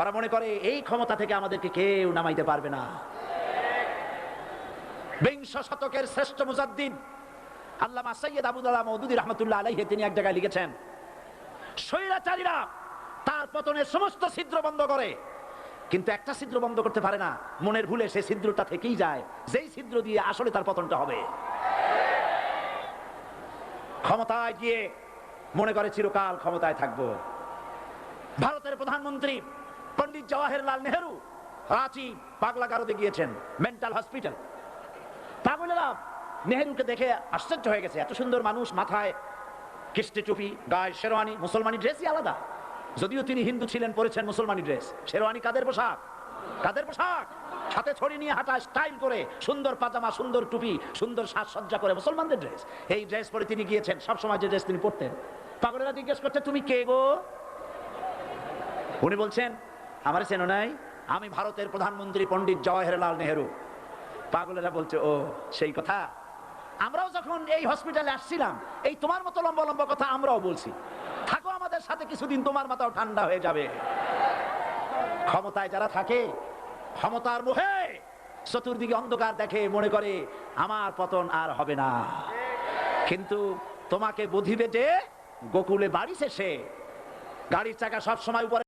ওরা মনে করে এই ক্ষমতা থেকে আমাদেরকে কেউ নামাইতে পারবে না। বিংশ শতকের শ্রেষ্ঠ মুজাদ্দিন আল্লামা সৈয়দ আবুদুল্লাহ মৌদুদি রহমতুল্লাহ আলাইহে তিনি এক জায়গায় লিখেছেন, স্বৈরাচারীরা তার পতনের সমস্ত ছিদ্র বন্ধ করে। কিন্তু একটা ছিদ্র বন্ধ করতে পারে না, মনের ভুলে সেই ছিদ্রটা থেকেই যায়। যেই ছিদ্র দিয়ে আসলে তার পতনটা হবে। ক্ষমতায় গিয়ে মনে করে চিরকাল ক্ষমতায় থাকব। ভারতের প্রধানমন্ত্রী পণ্ডিত জওয়াহরলাল নেহরু রাঁচি পাগলা গারদে গিয়েছেন মেন্টাল হসপিটাল পাগলেরা নেহেরুকে দেখে আশ্চর্য হয়ে গেছে, এত সুন্দর মানুষ, মাথায় কিস্টে টুপি, গায়ে শেরওয়ানি, মুসলমানি ড্রেসই আলাদা। যদিও তিনি হিন্দু ছিলেন, পরেছেন মুসলমানি ড্রেস। শেরওয়ানি কাদের পোশাক? কাদের পোশাক? সাথে ছড়ি নিয়ে হাঁটা স্টাইল করে, সুন্দর পাজামা, সুন্দর টুপি, সুন্দর সাজসজ্জা করে মুসলমানদের ড্রেস। এই ড্রেস পরে তিনি গিয়েছেন, সবসময় যে ড্রেস তিনি পরতেন। পাগলেরা জিজ্ঞেস করছে, তুমি কে গো? উনি বলছেন আমার চেনো নাই? আমি ভারতের প্রধানমন্ত্রী পণ্ডিত জওয়াহরলাল নেহেরু। পাগলেরা বলছে, ও, সেই কথা? আমরাও যখন এই হসপিটালে আসছিলাম, এই তোমার মতো লম্বা লম্বা কথা আমরাও বলছি। থাকো আমাদের সাথে, কিছুদিন তোমার মাথাও ঠান্ডা হয়ে যাবে। ক্ষমতায় যারা থাকে, ক্ষমতার মুহে চতুর্দিকে অন্ধকার দেখে মনে করে, আমার পতন আর হবে না। কিন্তু তোমাকে বুঝিবে যে, গোকুলে বাড়ি শেষে গাড়ির চাকা সব সময় উপরে